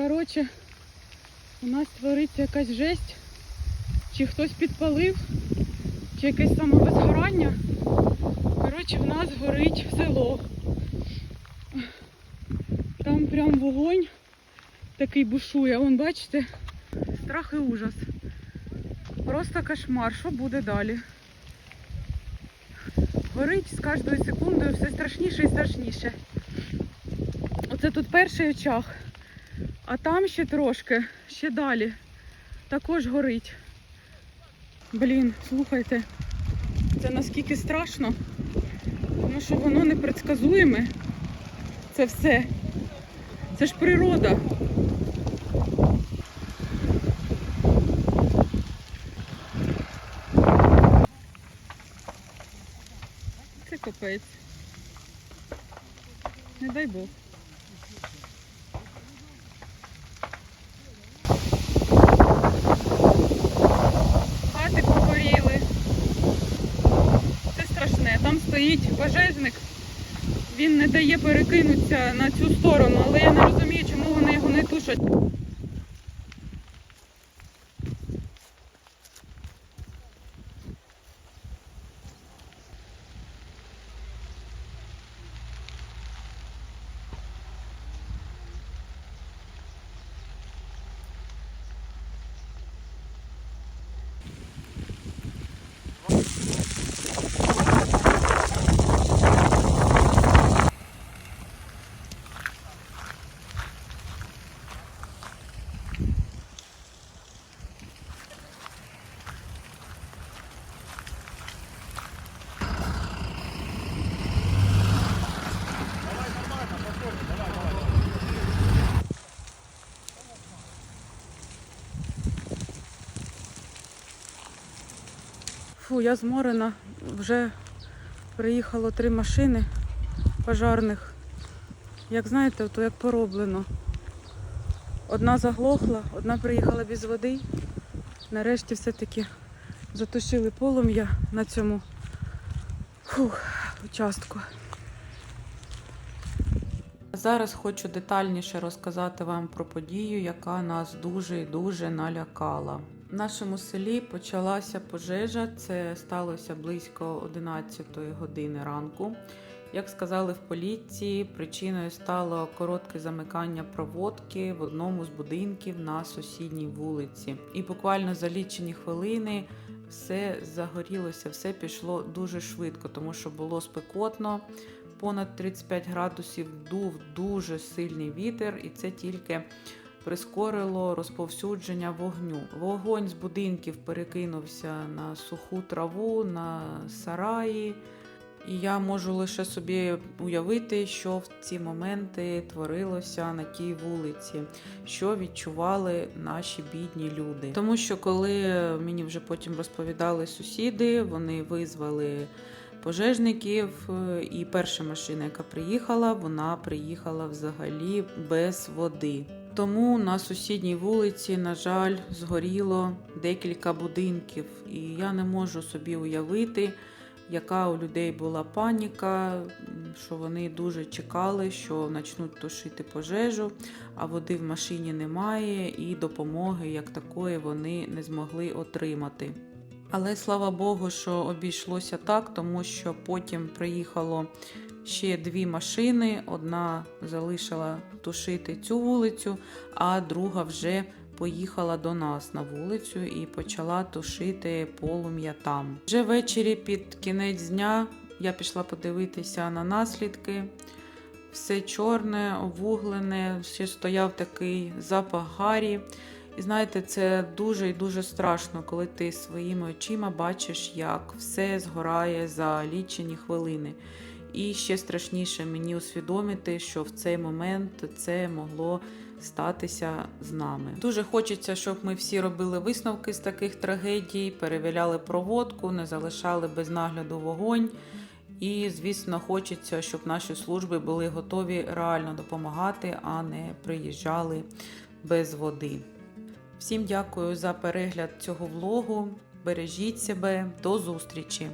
Коротше, у нас твориться якась жесть. Чи хтось підпалив, чи якесь самовозгорання. Коротше, в нас горить село. Там прям вогонь такий бушує. Вон, бачите, страх і ужас. Просто кошмар. Що буде далі? Горить з кожною секундою все страшніше і страшніше. Оце тут перший очаг. А там ще трошки, ще далі. Також горить. Блін, слухайте, це наскільки страшно, тому що воно непредсказуєме. Це все. Це ж природа. Це капець. Не дай Бог. Хати погоріли. Це страшне. Там стоїть пожежник. Він не дає перекинутися на цю сторону, але я не розумію, чому вони його не тушать. Фу, я зморена. Вже приїхало три машини пожарних. Як знаєте, то як пороблено. Одна заглохла, одна приїхала без води. Нарешті все-таки затушили полум'я на цьому фух, участку. Зараз хочу детальніше розказати вам про подію, яка нас дуже і дуже налякала. В нашому селі почалася пожежа. Це сталося близько 11 години ранку. Як сказали в поліції, причиною стало коротке замикання проводки в одному з будинків на сусідній вулиці. І буквально за лічені хвилини все загорілося, все пішло дуже швидко, тому що було спекотно. Понад 35 градусів дув дуже сильний вітер, і це тільки прискорило розповсюдження вогню. Вогонь з будинків перекинувся на суху траву, на сараї. І я можу лише собі уявити, що в ці моменти творилося на тій вулиці, що відчували наші бідні люди. Тому що коли мені вже потім розповідали сусіди, вони визвали пожежників, е, і перша машина, яка приїхала, вона приїхала взагалі без води. Тому на сусідній вулиці, на жаль, згоріло декілька будинків, і я не можу собі уявити, яка у людей була паніка, що вони дуже чекали, що почнуть тушити пожежу, а води в машині немає, і допомоги як такої вони не змогли отримати. Але слава Богу, що обійшлося так, тому що потім приїхало ще дві машини. Одна залишила тушити цю вулицю, а друга вже поїхала до нас на вулицю і почала тушити полум'я там. Вже ввечері під кінець дня я пішла подивитися на наслідки. Все чорне, овуглене, ще стояв такий запах гарі. І знаєте, це дуже і дуже страшно, коли ти своїми очима бачиш, як все згорає за лічені хвилини. І ще страшніше мені усвідомити, що в цей момент це могло статися з нами. Дуже хочеться, щоб ми всі робили висновки з таких трагедій, перевіряли проводку, не залишали без нагляду вогонь. І, звісно, хочеться, щоб наші служби були готові реально допомагати, а не приїжджали без води. Всім дякую за перегляд цього влогу. Бережіть себе, до зустрічі!